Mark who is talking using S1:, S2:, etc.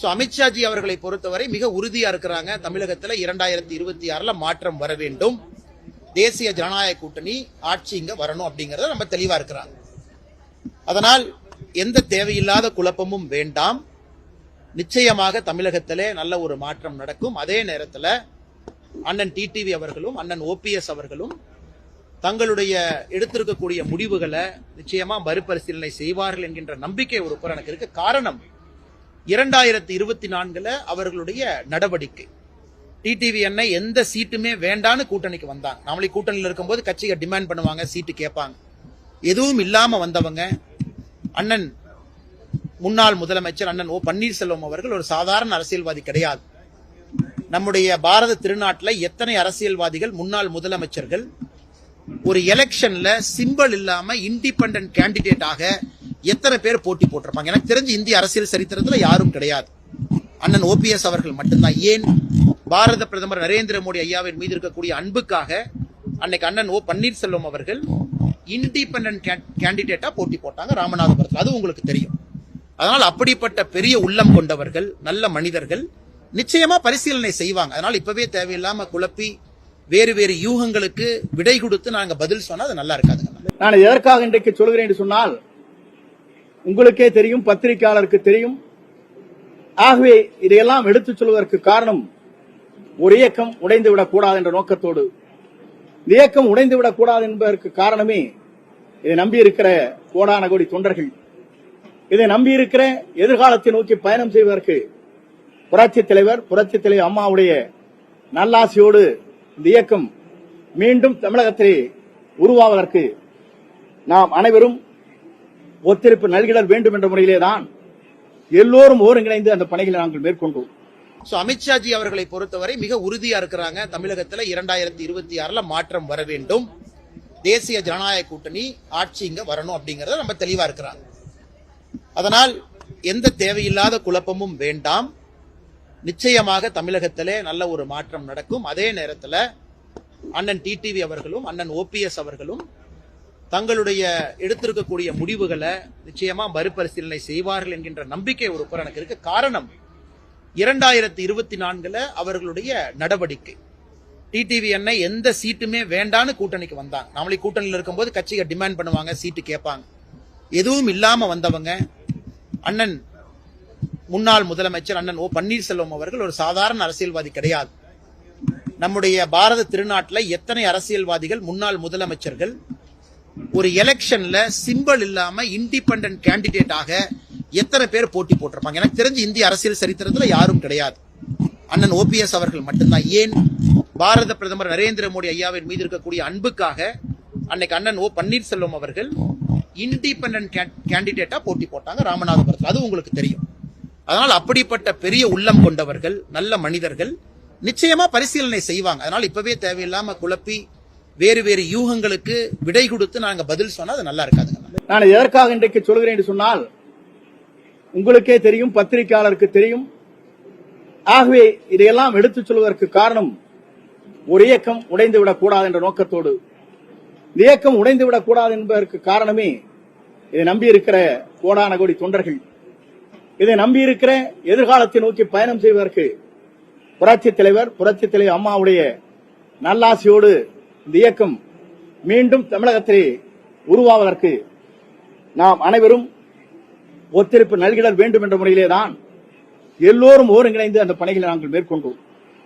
S1: So Amit Shah ji அவர்களை பொறுத்தவரை மிக உறுதியா இருக்கிறாங்க. தமிழகத்துல இரண்டாயிரத்தி இருபத்தி ஆறுல மாற்றம் வர வேண்டும். தேசிய ஜனநாயக கூட்டணி ஆட்சி இங்க வரணும் அப்படிங்கறத நம்ம தெளிவா இருக்கிறாங்க. அதனால் எந்த தேவையில்லாத குழப்பமும் வேண்டாம். நிச்சயமாக தமிழகத்திலே நல்ல ஒரு மாற்றம் நடக்கும். அதே நேரத்தில் அண்ணன் டிடிவி அவர்களும் அண்ணன் ஓபிஎஸ் அவர்களும் தங்களுடைய எடுத்திருக்கக்கூடிய முடிவுகளை நிச்சயமா மறுபரிசீலனை செய்வார்கள் என்கின்ற நம்பிக்கை ஒரு புறம் எனக்கு இருக்கு காரணம் இரண்டாயிரத்தி இருபத்தி நான்குல அவர்களுடைய நடவடிக்கை. டிடிவி அண்ணை எந்த சீட்டுமே வேண்டான்னு கூட்டணிக்கு வந்தாங்க. நாமளே கூட்டணியில் இருக்கும்போது கட்சிகள் டிமாண்ட் பண்ணுவாங்க சீட்டு கேட்பாங்க. எதுவும் இல்லாம வந்தவங்க அண்ணன் முன்னாள் முதலமைச்சர் அண்ணன் ஓ பன்னீர்செல்வம் அவர்கள் ஒரு சாதாரண அரசியல்வாதி கிடையாது. நம்முடைய பாரத திருநாட்டில் எத்தனை அரசியல்வாதிகள் முன்னாள் முதலமைச்சர்கள் ஒரு எலெக்ஷன்ல சிம்பிள் இல்லாம இண்டிபெண்டன்ட் கேண்டிடேட்டாக எத்தனை பேர் போட்டி போட்டிருப்பாங்க? எனக்கு தெரிஞ்சு இந்திய அரசியல் சரித்திரத்துல யாரும் கிடையாது. அண்ணன் ஓபிஎஸ் அவர்கள் மட்டும்தான். ஏன் பாரத பிரதமர் நரேந்திர மோடி ஐயாவின் மீது இருக்கக்கூடிய அன்புக்காக அன்னைக்கு அண்ணன் ஓ பன்னீர்செல்வம் அவர்கள் இண்டிபெண்டன்ட் கேண்டிடேட்டா போட்டி போட்டாங்க ராமநாதபுரத்தில். அது உங்களுக்கு தெரியும். அதனால் அப்படிப்பட்ட பெரிய உள்ளம் கொண்டவர்கள் நல்ல மனிதர்கள் நிச்சயமா பரிசீலனை செய்வாங்க. அதனால் இப்பவே தேவையில்லாம குழப்பி வேறு வேறு யூகங்களுக்கு விடை கொடுத்து நாங்க பதில் சொன்னா அது நல்லா இருக்காதுங்க.
S2: நான் எதற்காக இன்றைக்கு சொல்கிறேன் என்று சொன்னால் உங்களுக்கே தெரியும் பத்திரிகையாளருக்கு தெரியும். ஆகவே இதையெல்லாம் எடுத்துச் சொல்வதற்கு காரணம் ஒரு இயக்கம் உடைந்து விடக்கூடாது என்ற நோக்கத்தோடு. இந்த இயக்கம் உடைந்து விடக்கூடாது என்பதற்கு காரணமே இதை நம்பியிருக்கிற கோடான கோடி தொண்டர்கள். இதை நம்பியிருக்கிற எதிர்காலத்தை நோக்கி பயணம் செய்வதற்கு புரட்சித் தலைவர் புரட்சித் தலைவர் அம்மாவுடைய நல்லாசியோடு இந்த இயக்கம் மீண்டும் தமிழகத்திலே உருவாவதற்கு நாம் அனைவரும் ஒத்துழைப்பு நல்கிடல் வேண்டும் என்ற முறையிலேதான் எல்லோரும் ஒருங்கிணைந்து அந்த பணிகளை நாங்கள் மேற்கொண்டோம்.
S1: ஸோ அமித்ஷாஜி அவர்களை பொறுத்தவரை மிக உறுதியா இருக்கிறாங்க. தமிழகத்துல இரண்டாயிரத்தி இருபத்தி ஆறுல மாற்றம் வர வேண்டும். தேசிய ஜனநாயக கூட்டணி ஆட்சி இங்க வரணும் அப்படிங்கறத நம்ம தெளிவா இருக்கிறாங்க. அதனால் எந்த தேவையில்லாத குழப்பமும் வேண்டாம். நிச்சயமாக தமிழகத்திலே நல்ல ஒரு மாற்றம் நடக்கும். அதே நேரத்தில் அண்ணன் டிடிவி அவர்களும் அண்ணன் ஓபிஎஸ் அவர்களும் தங்களுடைய எடுத்திருக்கக்கூடிய முடிவுகளை நிச்சயமா மறுபரிசீலனை செய்வார்கள் என்கின்ற நம்பிக்கை ஒரு புறம் எனக்கு இருக்கு. காரணம் இரண்டாயிரத்தி இருபத்தி நான்குல அவர்களுடைய நடவடிக்கை. டிடிவி அண்ணன் எந்த சீட்டுமே வேண்டான்னு கூட்டணிக்கு வந்தாங்க. நாமளே கூட்டணியில் இருக்கும்போது கட்சிகள் டிமாண்ட் பண்ணுவாங்க சீட்டு கேட்பாங்க. எதுவும் இல்லாம வந்தவங்க அண்ணன் முன்னாள் முதலமைச்சர் அண்ணன் ஓ பன்னீர்செல்வம் அவர்கள் ஒரு சாதாரண அரசியல்வாதி கிடையாது. நம்முடைய பாரத திருநாட்டில் எத்தனை அரசியல்வாதிகள் முன்னாள் முதலமைச்சர்கள் ஒரு எலெக்ஷன்ல சிம்பிள் இல்லாம இண்டிபெண்டன்ட் கேண்டிடேட் ஆக எத்தனை பேர் போட்டி போட்டிருப்பாங்க? எனக்கு தெரிஞ்சு இந்திய அரசியல் சரித்திரத்துல யாரும் கிடையாது. அண்ணன் ஓபிஎஸ் அவர்கள் மட்டும்தான். ஏன்? பாரத பிரதமர் நரேந்திர மோடி ஐயாவின் மீது இருக்கக்கூடிய அன்புக்காக அன்னைக்கு அண்ணன் ஓ பன்னீர்செல்வம் அவர்கள் இண்டிபெண்ட் கேண்டிடேட்டா போட்டி போட்டாங்க ராமநாதபுரத்தில். அது உங்களுக்கு தெரியும். அதனால் அப்படிப்பட்ட பெரிய உள்ளம் கொண்டவர்கள் நல்ல மனிதர்கள் நிச்சயமா பரிசீலனை செய்வாங்க. அதனால் இப்பவே தேவையில்லாம குழப்பி வேறு வேறு யூகங்களுக்கு விடை கொடுத்து நாங்க பதில் சொன்னா அது நல்லா இருக்காதுங்க.
S2: நான் எதற்காக இன்றைக்கு சொல்கிறேன் என்று சொன்னால் உங்களுக்கே தெரியும் பத்திரிகையாளருக்கு தெரியும். ஆகவே இதையெல்லாம் எடுத்துச் சொல்வதற்கு காரணம் ஒரு இயக்கம் உடைந்து விடக்கூடாது என்ற நோக்கத்தோடு. இந்த இயக்கம் உடைந்து விடக்கூடாது என்பதற்கு காரணமே இதை நம்பியிருக்கிற கோடான கோடி தொண்டர்கள். இதை நம்பியிருக்கிற எதிர்காலத்தை நோக்கி பயணம் செய்வதற்கு புரட்சித் தலைவர் புரட்சித் தலைவர் அம்மாவுடைய நல்லாசியோடு இந்த இயக்கம் மீண்டும் தமிழகத்திலே உருவாவதற்கு நாம் அனைவரும் ஒத்துழைப்பு நல்கிட வேண்டும் என்ற முறையிலேதான் எல்லோரும் ஒருங்கிணைந்து அந்த பணிகளை நாங்கள் மேற்கொண்டோம்.